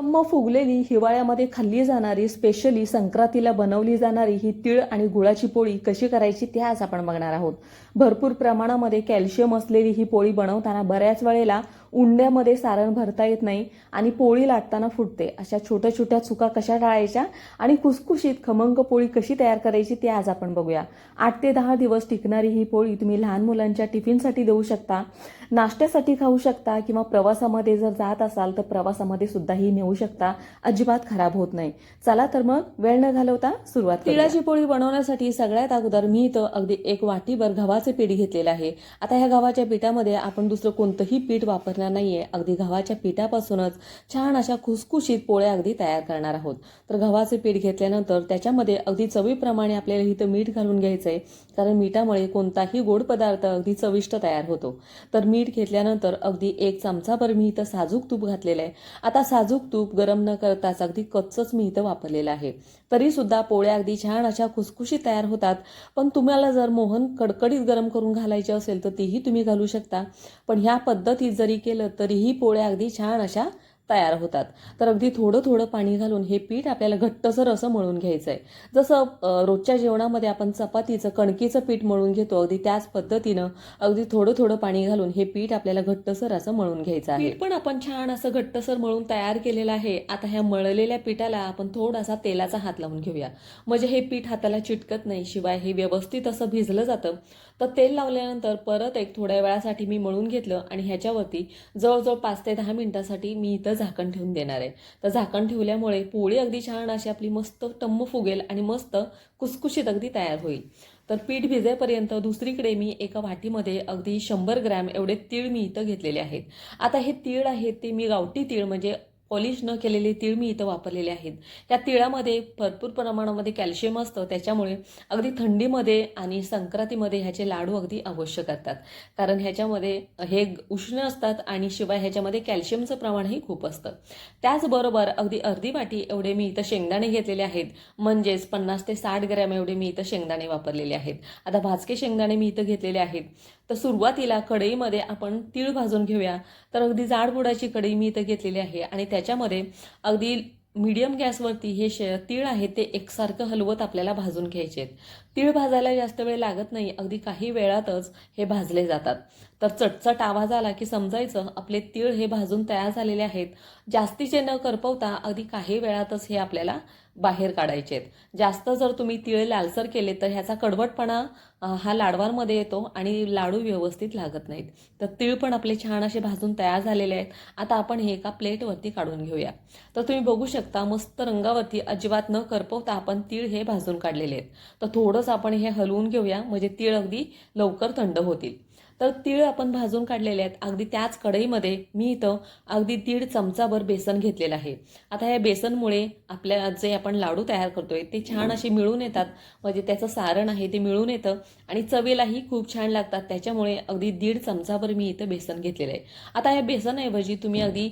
टम्म फुगलेली हिवाळ्यामध्ये खाल्ली जाणारी स्पेशली संक्रांतीला बनवली जाणारी ही तीळ आणि गुळाची पोळी कशी करायची ते आज आपण बघणार आहोत. भरपूर प्रमाणामध्ये कॅल्शियम असलेली ही पोळी बनवताना बऱ्याच वेळेला उंड्यामध्ये सारण भरता येत नाही आणि पोळी लाटताना फुटते. अशा छोट्या छोट्या चुका कशा टाळायच्या आणि कुसकुशीत खमंग पोळी कशी तयार करायची ते आज आपण बघूया. आठ ते दहा दिवस टिकणारी ही पोळी तुम्ही लहान मुलांच्या टिफिनसाठी देऊ शकता नाश्त्यासाठी खाऊ शकता किंवा प्रवासामध्ये जर जात असाल तर प्रवासामध्ये सुद्धा ही नेऊ शकता. अजिबात खराब होत नाही. चला तर मग वेळ न घालवता सुरुवात तिळाची पोळी बनवण्यासाठी सगळ्यात अगोदर मी इथं अगदी एक वाटीभर गव्हाचे पीठ घेतलेलं आहे. आता ह्या गव्हाच्या पिठामध्ये आपण दुसरं कोणतंही पीठ नाही आहे अगदी गव्हाच्या पिठापासूनच छान अशा खुसखुशीत पोळ्या अगदी तयार करणार आहोत. तर गव्हाचे पीठ घेतल्यानंतर त्याच्यामध्ये अगदी चवीप्रमाणे आपल्याला इथं मीठ घालून घ्यायचं आहे कारण मिठामुळे कोणताही गोड पदार्थ अगदी चविष्ट तयार होतो. तर मीठ घेतल्यानंतर अगदी एक चमचाभर मी इथं साजूक तूप घातलेलं आहे. आता साजूक तूप गरम न करताच अगदी कच्चंच मी इथं वापरलेलं आहे. तरीसुद्धा पोळ्या अगदी छान अशा खुसखुशी तयार होतात. पण तुम्हाला जर मोहन कडकडीत गरम करून घालायचे असेल तर तीही तुम्ही घालू शकता. पण ह्या पद्धतीत जरी केलं तरीही पोळ्या अगदी छान अशा तयार होतात. तर अगदी थोडं थोडं पाणी घालून हे पीठ आपल्याला घट्टसर असं मळून घ्यायचं आहे जसं रोजच्या जेवणामध्ये आपण चपातीचं कणकीचं पीठ मळून घेतो अगदी त्याच पद्धतीनं अगदी थोडं थोडं पाणी घालून हे पीठ आपल्याला घट्टसर असं मळून घ्यायचं आहे. पण आपण छान असं घट्टसर मळून तयार केलेलं आहे. आता ह्या मळलेल्या पिठाला आपण थोडासा तेलाचा हात लावून घेऊया. म्हणजे हे पीठ हाताला चिटकत नाही शिवाय हे व्यवस्थित असं भिजलं जातं. तर तेल लावल्यानंतर परत एक थोड्या वेळासाठी मी मळून घेतलं आणि ह्याच्यावरती जवळजवळ पाच ते दहा मिनिटासाठी मी इथं झाकण ठेवून देणार आहे. तर झाकण ठेवल्यामुळे पोळी अगदी छान अशी आपली मस्त टम्म फुगेल आणि मस्त कुसकुशीत अगदी तयार होईल. तर पीठ भिजेपर्यंत दुसरीकडे मी एका वाटीमध्ये अगदी शंभर ग्रॅम एवढे तीळ मी इथं घेतलेले आहेत. आता हे तीळ आहेत ते मी गावठी तीळ म्हणजे पॉलिश न केलेले तीळ मी इथं वापरलेले आहेत. या तिळामध्ये भरपूर प्रमाणामध्ये कॅल्शियम असतं. त्याच्यामुळे अगदी थंडीमध्ये आणि संक्रांतीमध्ये ह्याचे लाडू अगदी आवश्यक असतात कारण ह्याच्यामध्ये हे उष्ण असतात आणि शिवाय ह्याच्यामध्ये कॅल्शियमचं प्रमाणही खूप असतं. त्याचबरोबर अगदी अर्धी वाटी एवढे मी इथं शेंगदाणे घेतलेले आहेत. म्हणजेच पन्नास ते साठ ग्रॅम एवढे मी इथं शेंगदाणे वापरलेले आहेत. आता भाजके शेंगदाणे मी इथं घेतलेले आहेत. तर सुरुवातीला कढईमध्ये आपण तीळ भाजून घेऊया. तर अगदी जाडबुडाची कढई मी इथं घेतलेली आहे आणि त्या त्याच्यामध्ये अगदी मीडियम गॅसवरती हे शे तीळ आहे ते एकसारखं हलवत आपल्याला भाजून घ्यायचे आहेत. तीळ भाजायला जास्त वेळ लागत नाही अगदी काही वेळातच हे भाजले जातात. तर चटचट आवाज आला की समजायचं आपले तीळ हे भाजून तयार झालेले आहेत. जास्तीचे न करपवता अगदी काही वेळातच हे आपल्याला बाहेर काढायचे आहेत. जास्त जर तुम्ही तीळ लालसर केले तर ह्याचा कडवटपणा हा लाडवांमध्ये येतो आणि लाडू व्यवस्थित लागत नाहीत. तर तीळ पण आपले छान असे भाजून तयार झालेले आहेत. आता आपण हे एका प्लेटवरती काढून घेऊया. तर तुम्ही बघू शकता मस्त रंगावरती अजिबात न करपवता आपण तीळ हे भाजून काढलेले आहेत. तर थोडंच आपण हे हलवून घेऊया म्हणजे तीळ अगदी लवकर थंड होतील. तर तीळ आपण भाजून काढलेले आहेत. अगदी त्याच कढईमध्ये मी इथं अगदी दीड चमचाभर बेसन घेतलेलं आहे. आता या बेसनमुळे आपल्या जे आपण लाडू तयार करतोय ते छान असे मिळून येतात. म्हणजे त्याचं सारण आहे ते मिळून येतं. आणि चवीलाही खूप छान लागतात. त्याच्यामुळे अगदी दीड चमचाभर मी इथं बेसन घेतलेलं आहे. आता या बेसनऐवजी तुम्ही अगदी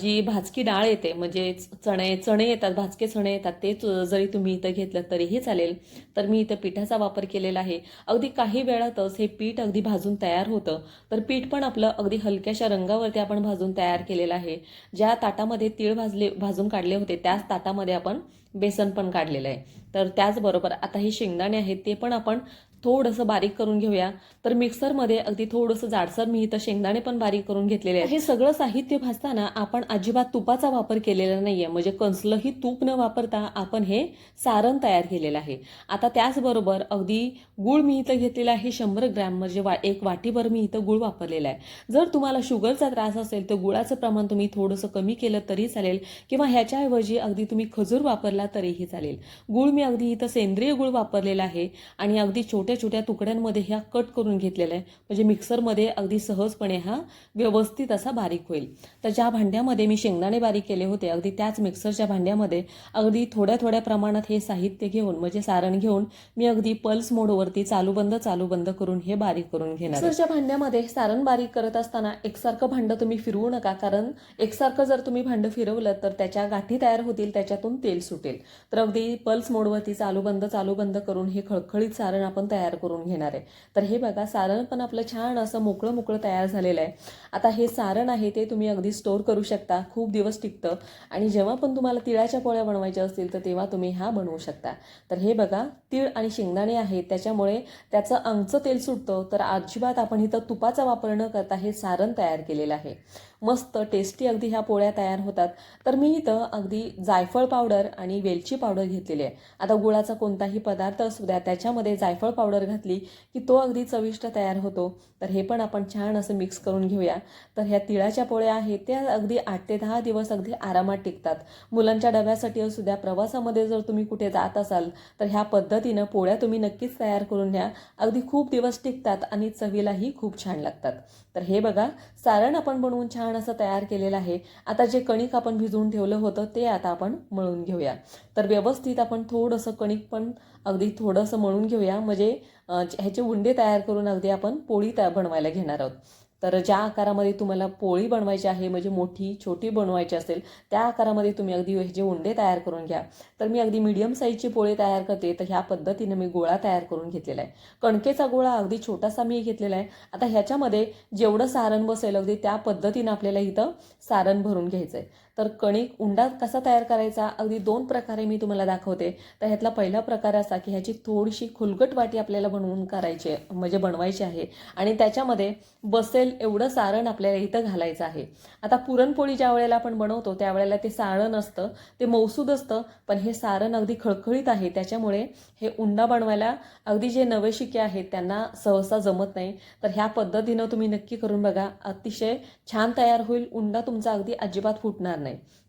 जी भाजकी डाळ येते म्हणजे चणे चणे येतात भाजके चणे येतात ते च- जरी तुम्ही इथं घेतलं तरीही चालेल. तर मी इथं पिठाचा वापर केलेला आहे. अगदी काही वेळातच हे पीठ अगदी भाजून तयार होतं. तर पीठ पण आपलं अगदी हलक्याशा रंगावरती आपण भाजून तयार केलेलं आहे. ज्या ताटामध्ये तीळ भाजले भाजून काढले होते त्याच ताटामध्ये आपण बेसन पण काढलेलं आहे. तर त्याचबरोबर आता हे शेंगदाणे आहेत ते पण आपण थोडंसं बारीक करून घेऊया. तर मिक्सरमध्ये अगदी थोडंसं जाडसर मी इथं शेंगदाणे पण बारीक करून घेतलेले आहे हे सगळं साहित्य भाजताना आपण अजिबात तुपाचा वापर केलेला नाहीये. म्हणजे कंसलंही तूप न वापरता आपण हे सारण तयार केलेलं आहे. आता त्याचबरोबर अगदी गुळ मी इथं घेतलेला आहे शंभर ग्रॅम. म्हणजे वा एक वाटीभर मी इथं गुळ वापरलेला आहे. जर तुम्हाला शुगरचा त्रास असेल तर गुळाचं प्रमाण तुम्ही थोडंसं कमी केलं तरी चालेल. किंवा ह्याच्याऐवजी अगदी तुम्ही खजूर वापरला तरीही चालेल. गुळ मी अगदी इथं सेंद्रिय गुळ वापरलेला आहे. आणि अगदी छोटे छोट्या छोट्या तुकड्यांमध्ये ह्या कट करून घेतलेला आहे म्हणजे मिक्सरमध्ये अगदी सहजपणे हा व्यवस्थित असा बारीक होईल. तर ज्या भांड्यामध्ये मी शेंगदाणे बारीक केले होते अगदी त्याच मिक्सरच्या भांड्यामध्ये अगदी थोड्या थोड्या प्रमाणात हे साहित्य घेऊन म्हणजे सारण घेऊन मी अगदी पल्स मोडवरती चालू बंद चालू बंद करून हे बारीक करून घेणार मिक्सरच्या भांड्यामध्ये सारण बारीक करत असताना एकसारखं भांडं तुम्ही फिरवू नका कारण एकसारखं जर तुम्ही भांडं फिरवलं तर त्याच्या गाठी तयार होतील त्याच्यातून तेल सुटेल. तर अगदी पल्स मोडवरती चालू बंद चालू बंद करून हे खळखळीत सारण आपण तयार तयार करून घेणार आहे. तर हे बघा सारण पण आपलं छान असं मोकळं मोकळं तयार झालेलं आहे. आता हे सारण आहे ते तुम्ही अगदी स्टोअर करू शकता. खूप दिवस टिकतं. आणि जेव्हा पण तुम्हाला तिळाच्या पोळ्या बनवायच्या असतील तर तेव्हा तुम्ही हा बनवू शकता. तर हे बघा तीळ आणि शेंगदाणे आहेत. त्याच्यामुळे त्याचं अंगचं तेल सुटतं. तर अजिबात आपण इथं तुपाचा वापर न करता हे सारण तयार केलेलं आहे. मस्त टेस्टी अगदी ह्या पोळ्या तयार होतात. तर मी इथं अगदी जायफळ पावडर आणि वेलची पावडर घेतलेली आहे. आता गुळाचा कोणताही पदार्थ असू द्या त्याच्यामध्ये जायफळ पावडर घातली की तो अगदी चविष्ट तयार होतो. तर हे पण आपण छान असं मिक्स करून घेऊया. तर ह्या तिळाच्या पोळ्या आहेत त्या अगदी आठ ते दहा दिवस अगदी आरामात टिकतात. मुलांच्या डब्यासाठी असू द्या प्रवासामध्ये जर तुम्ही कुठे जात असाल तर ह्या पद्धतीनं पोळ्या तुम्ही नक्कीच तयार करून घ्या. अगदी खूप दिवस टिकतात आणि चवीलाही खूप छान लागतात. तर हे बघा सारण आपण बनवून छान असं तयार केलेलं आहे. आता जे कणिक आपण भिजवून ठेवलं होतं ते आता आपण मळून घेऊया. तर व्यवस्थित आपण थोडंसं कणिक पण अगदी थोडंसं मळून घेऊया. म्हणजे ह्याचे उंडे तयार करून अगदी आपण पोळी तया बनवायला घेणार आहोत. तर ज्या आकारामध्ये तुम्हाला पोळी बनवायची आहे म्हणजे मोठी छोटी बनवायची असेल त्या आकारामध्ये तुम्ही अगदी हे जे उंडे तयार करून घ्या. तर मी अगदी मीडियम साईजची पोळी तयार करते. तर ह्या पद्धतीने मी गोळा तयार करून घेतलेला आहे. कणकेचा गोळा अगदी छोटासा मी घेतलेला आहे. आता ह्याच्यामध्ये जेवढं सारण बसेल अगदी त्या पद्धतीनं आपल्याला इथं सारण भरून घ्यायचं आहे तर कणिक उंडा कसा तयार करायचा? अगदी दोन प्रकारे मी तुम्हाला दाखवते. तर ह्यातला पहिला प्रकार असा की ह्याची थोडीशी खुलगट वाटी आपल्याला बनवून करायची आहे म्हणजे बनवायची आहे. आणि त्याच्यामध्ये बसेल एवढं सारण आपल्याला इथं घालायचं आहे. आता पुरणपोळी ज्या वेळेला आपण बनवतो त्यावेळेला ते सारण असतं ते मौसूद असतं पण हे सारण अगदी खळखळीत आहे. त्याच्यामुळे हे उंडा बनवायला अगदी जे नवे शिके आहेत त्यांना सहसा जमत नाही. तर ह्या पद्धतीनं तुम्ही नक्की करून बघा. अतिशय छान तयार होईल. उंडा तुमचा अगदी अजिबात फुटणार नाही.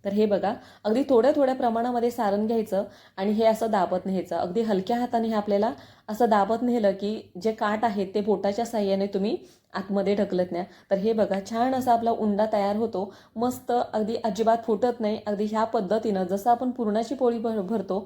तर हे बघा अगदी थोड्या थोड्या प्रमाणामध्ये सारण घ्यायचं आणि हे असं दाबत न्यायचं. अगदी हलक्या हाताने हे आपल्याला असं दाबत नेलं की जे काठ आहेत ते बोटाच्या साह्याने तुम्ही आतमध्ये ढकलत न्या. तर हे बघा छान असा आपला उंडा तयार होतो. मस्त अगदी अजिबात फुटत नाही. अगदी ह्या पद्धतीनं जसं आपण पुरणाची पोळी भर भरतो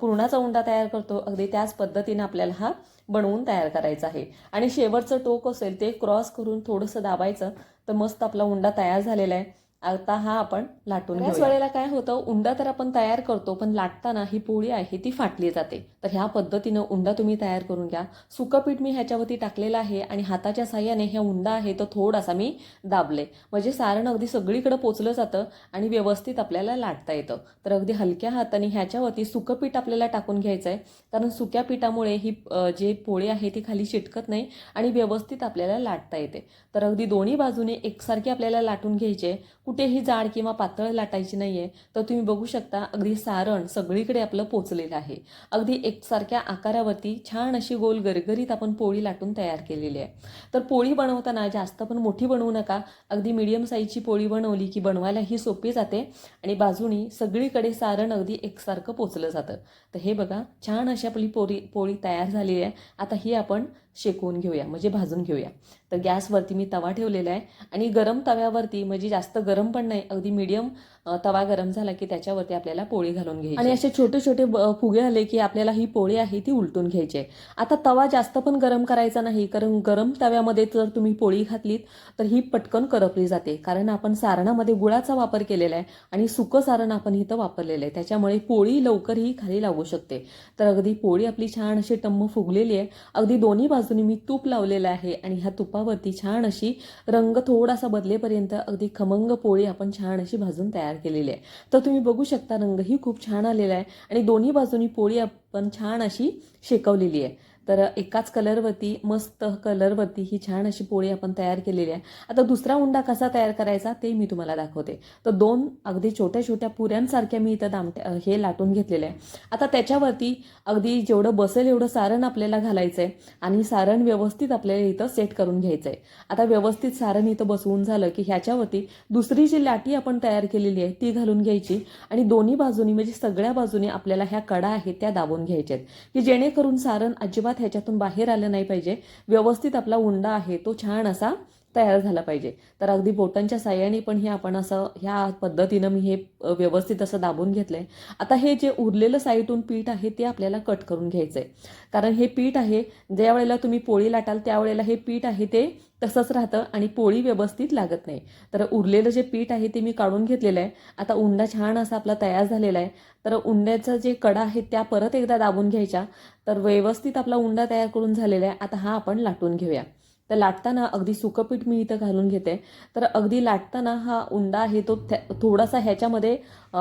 पुरणाचा उंडा तयार करतो अगदी त्याच पद्धतीनं आपल्याला हा बनवून तयार करायचा आहे. आणि शेवटचं टोक असेल ते क्रॉस करून थोडंसं दाबायचं तर मस्त आपला उंडा तयार झालेला आहे. आता हा आपण लाटून बऱ्याच. वेळेला काय होतं उंडा तर आपण तयार करतो पण लाटताना ही पोळी आहे ती फाटली जाते. तर ह्या पद्धतीनं उंडा तुम्ही तयार करून घ्या. सुकं पीठ मी ह्याच्यावरती टाकलेलं आहे आणि हाताच्या साह्याने ह्या उंडा आहे तो थोडासा मी दाबले. म्हणजे सारण अगदी सगळीकडे पोचलं जातं आणि व्यवस्थित आपल्याला लाटता येतं. तर अगदी हलक्या हाताने ह्याच्यावरती सुकं पीठ आपल्याला टाकून घ्यायचं आहे कारण सुक्या पिठामुळे ही जी पोळी आहे ती खाली चिटकत नाही आणि व्यवस्थित आपल्याला लाटता येते. तर अगदी दोन्ही बाजूने एकसारखी आपल्याला लाटून घ्यायची. कुठेही जाड किंवा पातळ लाटायची नाही आहे तर तुम्ही बघू शकता अगदी सारण सगळीकडे आपलं पोचलेलं आहे. अगदी एकसारख्या आकारावरती छान अशी गोल गरगरीत आपण पोळी लाटून तयार केलेली आहे. तर पोळी बनवताना जास्त पण मोठी बनवू नका. अगदी मिडियम साईजची पोळी बनवली की बनवायला ही सोपी जाते आणि बाजूनी सगळीकडे सारण अगदी एकसारखं पोचलं जातं. तर हे बघा छान अशी आपली पोळी पोळी तयार झालेली आहे. आता ही आपण शेकवून घेऊया म्हणजे भाजून घेऊया. तर गॅसवरती मी तवा ठेवलेला आहे आणि गरम तव्यावरती म्हणजे जास्त गरम पण नाही अगदी मीडियम तवा गरम झाला की त्याच्यावरती आपल्याला पोळी घालून घ्यायची. आणि असे छोटे छोटे फुगे आले की आपल्याला ही पोळी आहे ती उलटून घ्यायची आहे. आता तवा जास्त पण गरम करायचा नाही कारण गरम तव्यामध्ये जर तुम्ही पोळी घातलीत तर ही पटकन करपली जाते. कारण आपण सारणामध्ये गुळाचा वापर केलेला आहे आणि सुकं सारण आपण इथं वापरलेलं आहे. त्याच्यामुळे पोळी लवकर ही खाली लागू शकते. तर अगदी पोळी आपली छान अशी टम्म फुगलेली आहे. अगदी दोन्ही बाजूनी मी तूप लावलेलं आहे आणि ह्या तुपावरती छान अशी रंग थोडासा बदलेपर्यंत अगदी खमंग पोळी आपण छान अशी भाजून तयार तयार केलेली आहे. तर तुम्ही बघू शकता रंगही खूप छान आलेला आहे आणि दोन्ही बाजूनी पोळी आपण छान अशी शेकवलेली आहे. तर एकाच कलरवरती मस्त कलरवरती ही छान अशी पोळी आपण तयार केलेली आहे. आता दुसरा उंडा कसा तयार करायचा ते मी तुम्हाला दाखवते. तर दोन अगदी छोट्या छोट्या पुऱ्यांसारख्या मी इथं दामट्या हे लाटून घेतलेलं आहे. आता त्याच्यावरती अगदी जेवढं बसेल एवढं सारण आपल्याला घालायचं आहे आणि सारण व्यवस्थित आपल्याला इथं सेट करून घ्यायचं आहे आता व्यवस्थित सारण इथं बसवून झालं की ह्याच्यावरती दुसरी जी लाटी आपण तयार केलेली आहे ती घालून घ्यायची आणि दोन्ही बाजूनी म्हणजे सगळ्या बाजूनी आपल्याला ह्या कडा आहेत त्या दाबून घ्यायच्या आहेत की जेणेकरून सारण अजिबात ह्याच्यातून बाहेर आलं नाही पाहिजे. व्यवस्थित आपला उंडा आहे तो छान असा तयार झाला पाहिजे. तर अगदी बोटांच्या साह्याने पण हे आपण असं ह्या पद्धतीनं मी हे व्यवस्थित असं दाबून घेतलं आहे आता हे जे उरलेलं साईटून पीठ आहे ते आपल्याला कट करून घ्यायचं आहे कारण हे पीठ आहे ज्या वेळेला तुम्ही पोळी लाटाल त्यावेळेला हे पीठ आहे ते तसंच राहतं आणि पोळी व्यवस्थित लागत नाही. तर उरलेलं जे पीठ आहे ते मी काढून घेतलेलं आहे. आता उंडा छान असा आपला तयार झालेला आहे. तर उंड्याचं जे कडा आहे त्या परत एकदा दाबून घ्यायच्या. तर व्यवस्थित आपला उंडा तयार करून झालेला आहे. आता हा आपण लाटून घेऊया. तर लाटताना अगदी सुकपीठ मी इथं घालून घेते. तर अगदी लाटताना हा उंडा आहे तो थोडासा ह्याच्यामध्ये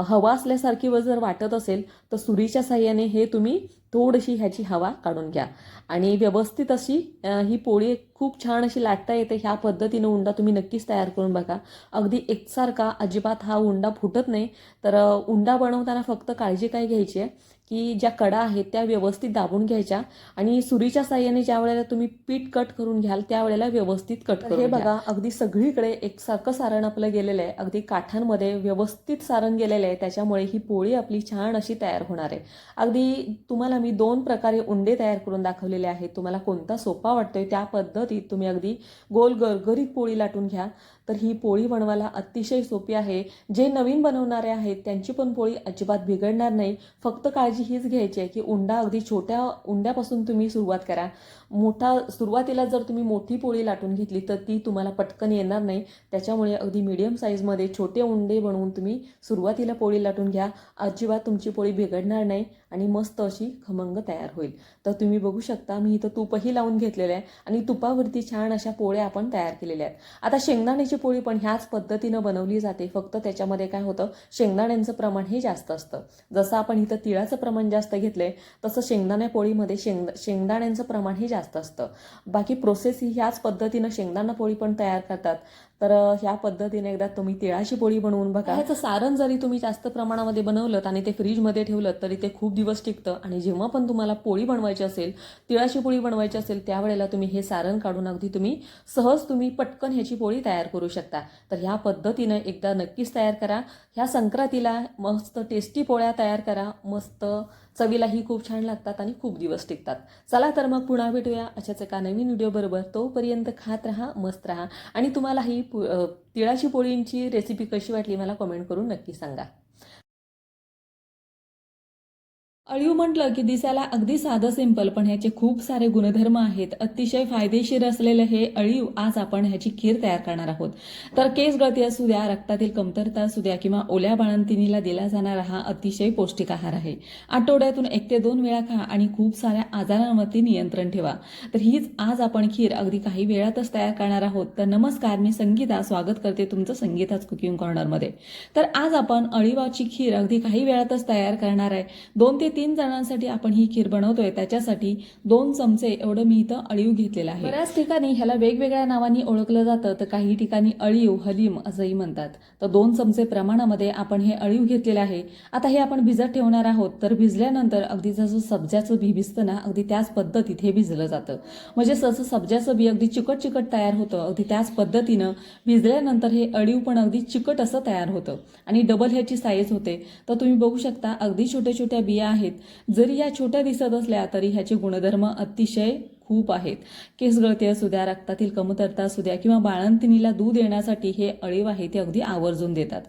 हवा असल्यासारखी व जर वाटत असेल तर सुरीच्या साह्याने हे तुम्ही थोडीशी ह्याची हवा काढून घ्या. आणि व्यवस्थित अशी ही पोळी खूप छान अशी लाटता येते. ह्या पद्धतीनं उंडा तुम्ही नक्कीच तयार करून बघा. अगदी एकसारखा अजिबात हा उंडा फुटत नाही. तर उंडा बनवताना फक्त काळजी काय घ्यायची आहे? की ज्या कडा आहेत त्या व्यवस्थित दाबून घ्यायच्या. आणि सुरीच्या साह्याने ज्या वेळेला तुम्ही पीठ कट करून घ्याल त्यावेळेला व्यवस्थित कट हे बघा अगदी सगळीकडे एकसारखं सारण आपलं गेलेलं आहे. अगदी काठांमध्ये व्यवस्थित सारण गेलेलं आहे. त्याच्यामुळे ही पोळी आपली छान अशी तयार होणार आहे. अगदी तुम्हाला मी दोन प्रकारे उंडे तयार करून दाखवलेले आहेत. तुम्हाला कोणता सोपा वाटतोय त्या पद्धतीत तुम्ही अगदी गोल गरगरीत पोळी लाटून घ्या. तर ही पोळी बनवायला अतिशय सोपी आहे. जे नवीन बनवणारे आहेत त्यांची पण पोळी अजिबात बिघडणार नाही. फक्त काळजी हीच घ्यायची आहे की उंडा अगदी छोट्या उंड्यापासून तुम्ही सुरुवात करा. मोठा सुरुवातीला जर तुम्ही मोठी पोळी लाटून घेतली तर ती तुम्हाला पटकन येणार नाही. त्याच्यामुळे अगदी मीडियम साईजमध्ये छोटे उंडे बनवून तुम्ही सुरुवातीला पोळी लाटून घ्या. अजिबात तुमची पोळी बिघडणार नाही आणि मस्त अशी खमंग तयार होईल. तर तुम्ही बघू शकता मी इथं तूपही लावून घेतलेलं आहे आणि तुपावरती छान अशा पोळ्या आपण तयार केलेल्या आहेत. आता शेंगदाण्याची पोळी पण ह्याच पद्धतीनं बनवली जाते. फक्त त्याच्यामध्ये काय होतं शेंगदाण्यांचं प्रमाण हे जास्त असतं. जसं आपण इथं तिळाचं प्रमाण जास्त घेतलंय तसं शेंगदाण्या पोळीमध्ये शेंग शेंगदाण्यांचं प्रमाण हे जास्त असतं. बाकी प्रोसेस ही ह्याच पद्धतीनं शेंगदाणा पोळी पण तयार करतात. तर ह्या पद्धतीने एकदा तुम्ही तिळाची पोळी बनवून बघा. ह्याचं सारण जरी तुम्ही जास्त प्रमाणामध्ये बनवलं आणि ते फ्रीजमध्ये ठेवलं तरी ते खूप दिवस टिकतं. आणि जेव्हा पण तुम्हाला पोळी बनवायची असेल तिळाची पोळी बनवायची असेल त्यावेळेला तुम्ही हे सारण काढून अगदी तुम्ही सहज तुम्ही पटकन ह्याची पोळी तयार करू शकता. तर ह्या पद्धतीनं एकदा नक्कीच तयार करा. ह्या संक्रांतीला मस्त टेस्टी पोळ्या तयार करा. मस्त चवीलाही खूप छान लागतात आणि खूप दिवस टिकतात. चला तर मग पुन्हा भेटूया अशाच एका नवीन व्हिडिओ बरोबर तोपर्यंत खात राहा मस्त राहा. आणि तुम्हाला ही पु- तिळाची पोळींची रेसिपी कशी वाटली मला कमेंट करून नक्की सांगा. अळीव म्हटलं की दिसायला अगदी साधं सिंपल पण ह्याचे खूप सारे गुणधर्म आहेत. अतिशय फायदेशीर असलेलं हे अळीव आज आपण ह्याची खीर तयार करणार आहोत. तर केस गळती असू द्या रक्तातील कमतरता असू द्या किंवा ओल्या बाळंतिनीला दिला जाणारा हा अतिशय पौष्टिक आहार आहे. आठवड्यातून एक ते दोन वेळा खा आणि खूप साऱ्या आजारांवरती नियंत्रण ठेवा. तर हीच आज आपण खीर अगदी काही वेळातच तयार करणार आहोत. तर नमस्कार मी संगीता. स्वागत करते तुमचं संगीताच कुकिंग कॉर्नरमध्ये. तर आज आपण अळीवाची खीर अगदी काही वेळातच तयार करणार आहे. दोन ते तीन तीन जणांसाठी आपण ही खीर बनवतोय. त्याच्यासाठी दोन चमचे एवढं मी इथं अळीव घेतलेलं आहे. बऱ्याच ठिकाणी ह्याला वेगवेगळ्या नावांनी ओळखलं जातं तर काही ठिकाणी अळीव हलीम असंही म्हणतात. तर दोन चमचे प्रमाणामध्ये आपण हे अळीव घेतलेलं आहे. आता हे आपण भिजत ठेवणार आहोत. तर भिजल्यानंतर अगदी जसं सब्जाचं बी भिजतं ना अगदी त्याच पद्धतीत हे भिजलं जातं. म्हणजे जसं सब्जाचं बी अगदी चिकट चिकट तयार होतं अगदी त्याच पद्धतीनं भिजल्यानंतर हे अळीव पण अगदी चिकट असं तयार होतं. आणि डबल ह्याची साईज होते. तर तुम्ही बघू शकता अगदी छोट्या छोट्या बिया आहेत जरी या छोट्या दिसत असल्या तरी ह्याचे गुणधर्म अतिशय खूप आहेत. केस गळती असू द्या रक्तातील कमतरता असू द्या किंवा बाळंतिणीला दूध येण्यासाठी हे अळीव आहे ते अगदी आवर्जून देतात.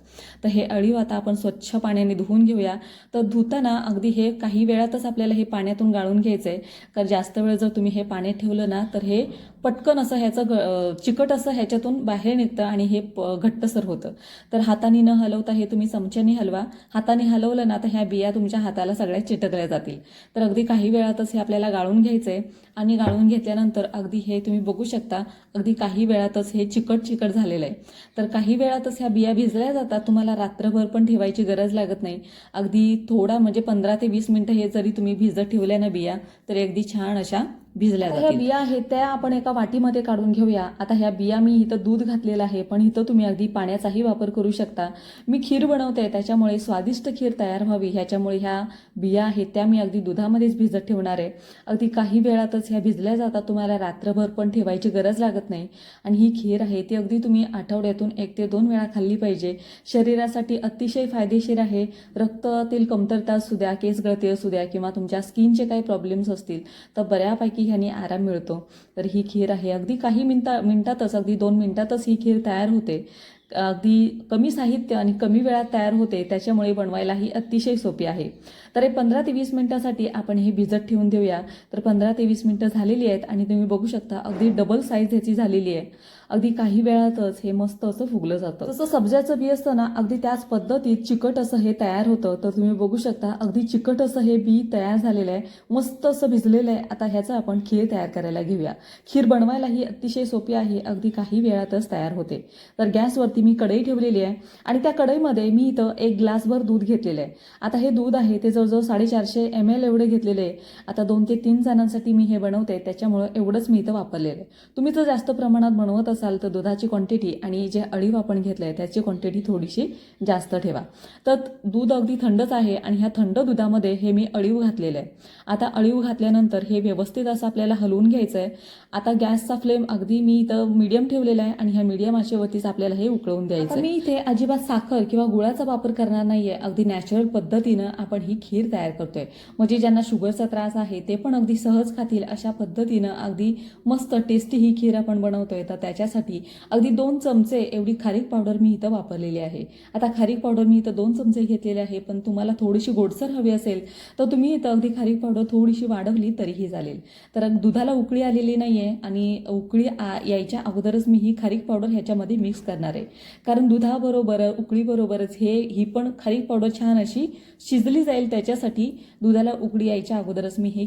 तर हे अळीव आता आपण स्वच्छ पाण्याने धुवून घेऊया. तर धुताना अगदी हे काही वेळातच आपल्याला हे पाण्यातून गाळून घ्यायचं आहे कारण जास्त वेळ जर तुम्ही हे पाण्यात ठेवलं ना तर हे पटकन असं ह्याचं चिकट असं ह्याच्यातून बाहेर निघतं आणि हे घट्टसर होतं. तर हाताने न हलवता हे तुम्ही चमच्याने हलवा. हाताने हलवलं ना तर ह्या बिया तुमच्या हाताला सगळ्या चिटकल्या जातील. तर अगदी काही वेळातच हे आपल्याला गाळून घ्यायचं आहे आणि गाळून घेतल्यानंतर अगदी हे तुम्ही बघू शकता अगदी काही वेळातच हे चिकट चिकट झालेलं आहे. तर काही वेळातच ह्या बिया भिजल्या जातात तुम्हाला रात्रभर पण ठेवायची गरज लागत नाही. अगदी थोडा म्हणजे पंधरा ते वीस मिनिटं हे जरी तुम्ही भिजत ठेवल्या ना बिया तर अगदी छान अशा भिजल्या ह्या बिया आहेत त्या आपण एका वाटीमध्ये काढून घेऊया. आता ह्या बिया मी इथं दूध घातलेलं आहे पण इथं तुम्ही अगदी पाण्याचाही वापर करू शकता. मी खीर बनवते त्याच्यामुळे स्वादिष्ट खीर तयार व्हावी ह्याच्यामुळे ह्या बिया आहेत त्या मी अगदी दुधामध्येच भिजत ठेवणार आहे. अगदी काही वेळातच ह्या भिजल्या जातात तुम्हाला रात्रभर पण ठेवायची गरज लागत नाही. आणि ही खीर आहे ती अगदी तुम्ही आठवड्यातून एक ते दोन वेळा खाल्ली पाहिजे. शरीरासाठी अतिशय फायदेशीर आहे. रक्तातील कमतरता असू द्या केस गळती असू द्या किंवा तुमच्या स्किनचे काही प्रॉब्लेम्स असतील तर बऱ्यापैकी की ह्याने आराम मिळतो. तर ही खीर आहे. अगदी काही मिनटा मिनटातच अगदी दोन मिनटातच ही खीर तयार होते. अगदी कमी साहित्य आणि कमी वेळात तयार होते त्याच्यामुळे बनवायला ही अतिशय सोपी आहे. तर हे पंधरा ते वीस मिनटासाठी आपण हे भिजत ठेवून देऊया. तर पंधरा ते वीस मिनटं झालेली आहेत आणि तुम्ही बघू शकता अगदी डबल साईज ह्याची झालेली आहे. अगदी काही वेळातच हे मस्त असं फुगलं जातं. जसं सब्जाचं बी असतं ना अगदी त्याच पद्धतीत चिकट असं हे तयार होतं. तर तुम्ही बघू शकता अगदी चिकट असं हे बी तयार झालेलं आहे. मस्त असं भिजलेलं आहे. आता ह्याचं आपण खीर तयार करायला घेऊया. खीर बनवायला ही अतिशय सोपी आहे. अगदी काही वेळातच तयार होते. तर गॅसवरती मी कढई ठेवलेली आहे. आणि त्या कढईमध्ये मी इथं एक ग्लासभर दूध घेतलेलं आहे. आता हे दूध आहे ते जवळजवळ साडेचारशे एम एल एवढे घेतलेले आहे. आता दोन ते तीन जणांसाठी मी हे बनवते. त्याच्यामुळं एवढंच मी इथं वापरलेलं आहे. तुम्ही जर जास्त प्रमाणात बनवत असाल तर दुधाची क्वांटिटी आणि जे अळीव आपण घेतलं आहे त्याची क्वांटिटी थोडीशी जास्त ठेवा. तर दूध अगदी थंडच आहे आणि ह्या थंड दुधामध्ये हे मी अळीव घातलेलं आहे. आता अळीव घातल्यानंतर हे व्यवस्थित असं आपल्याला हलवून घ्यायचं आहे आता गॅसचा फ्लेम अगदी मी इथं मीडियम ठेवलेला आहे आणि ह्या मीडियम आचेवरतीच आपल्याला हे उकळवून द्यायचं मी इथे अजिबात साखर किंवा गुळाचा वापर करणार नाहीये. अगदी नॅचरल पद्धतीनं आपण ही खीर तयार करतोय. म्हणजे ज्यांना शुगरचा त्रास आहे ते पण अगदी सहज खातील अशा पद्धतीनं अगदी मस्त टेस्टी ही खीर आपण बनवतोय. तर करण्यासाठी अगदी दोन चमचे एवढी खारीक पावडर मी इथं वापरलेली आहे. आता खारीक पावडर मी इथं दोन चमचे घेतलेले आहे पण तुम्हाला थोडीशी गोडसर हवी असेल तर तुम्ही इथं अगदी खारीक पावडर थोडीशी वाढवली तरीही चालेल. तर दुधाला उकळी आलेली नाही आहे आणि उकळी आ यायच्या अगोदरच मी ही खारीक पावडर ह्याच्यामध्ये मिक्स करणार आहे. कारण दुधाबरोबर उकळीबरोबरच हे ही पण खारीक पावडर छान अशी शिजली जाईल त्याच्यासाठी दुधाला उकळी यायच्या अगोदरच मी हे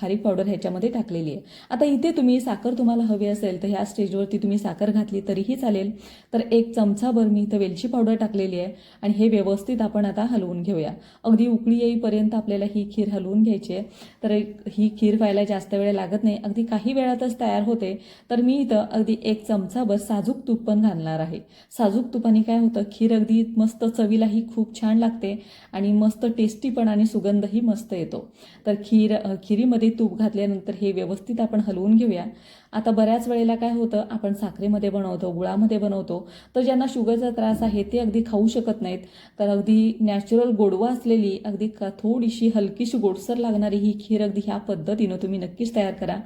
खारीक पावडर ह्याच्यामध्ये टाकलेली आहे. आता इथे तुम्ही साखर तुम्हाला हवी असेल तर ह्या स्टेजवरती तुम्ही साखर घातली तरीही चालेल. तर एक चमचाभर मी इथं वेलची पावडर टाकलेली आहे आणि हे व्यवस्थित आपण आता हलवून घेऊया. अगदी उकळी येईपर्यंत आपल्याला ही खीर हलवून घ्यायची आहे. तर ही खीर व्हायला जास्त वेळ लागत नाही. अगदी काही वेळातच तयार होते. तर मी इथं अगदी एक चमचाभर साजूक तूप पण घालणार आहे. साजूक तुपाने काय होतं? खीर अगदी मस्त चवीलाही खूप छान लागते आणि मस्त टेस्टी पण आणि सुगंधही मस्त येतो. तर खीर खिरीमध्ये तूप घातल्यानंतर हे व्यवस्थित आपण हलवून घेऊया. आता बऱ्याच वेळेला काय होतं? आपण साखरेमध्ये बनवतो गुळामध्ये बनवतो तर ज्यांना शुगरचा त्रास आहे ते अगदी खाऊ शकत नाहीत. तर अगदी नॅचरल गोडवा असलेली अगदी का थोडीशी हलकीशी गोडसर लागणारी ही खीर अगदी ह्या पद्धतीनं तुम्ही नक्कीच तयार करा.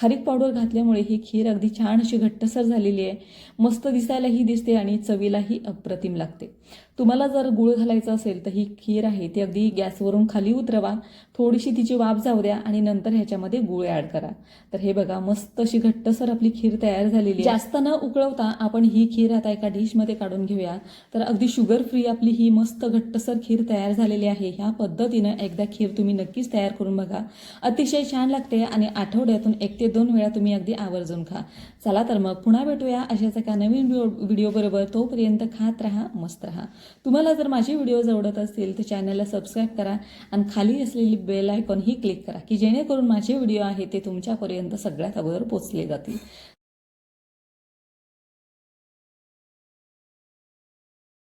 खारीक पावडर घातल्यामुळे ही खीर अगदी छान अशी घट्टसर झालेली आहे. मस्त दिसायलाही दिसते आणि चवीलाही अप्रतिम लागते. तुम्हाला जर गुळ घालायचं असेल तर ही खीर आहे ती अगदी गॅसवरून खाली उतरवा. थोडीशी तिची वाफ जाऊ द्या आणि नंतर ह्याच्यामध्ये गुळ ॲड करा. तर हे बघा मस्त अशी घट्टसर आपली खीर तयार झालेली जास्त न उकळवता आपण ही खीर आता एका डिशमध्ये काढून घेऊया. तर अगदी शुगर फ्री आपली ही मस्त घट्टसर खीर तयार झालेली आहे. ह्या पद्धतीनं एकदा खीर तुम्ही नक्कीच तयार करून बघा. अतिशय छान लागते आणि आठवड्यातून एक ते दोन वेळा तुम्ही अगदी आवर्जून खा. चला तर मग पुन्हा भेटूया अशाच एका नवीन व्हिडिओ बरोबर. तोपर्यंत खात राहा मस्त राहा. तुम्हाला जर माझे व्हिडिओज आवडत असतील तर चॅनलला सबस्क्राईब करा आणि खाली असलेली बेल आयकॉन ही क्लिक करा की जेणेकरून माझे व्हिडिओ आहे ते तुमच्यापर्यंत सगळ्यात अगोदर पोचले जातील.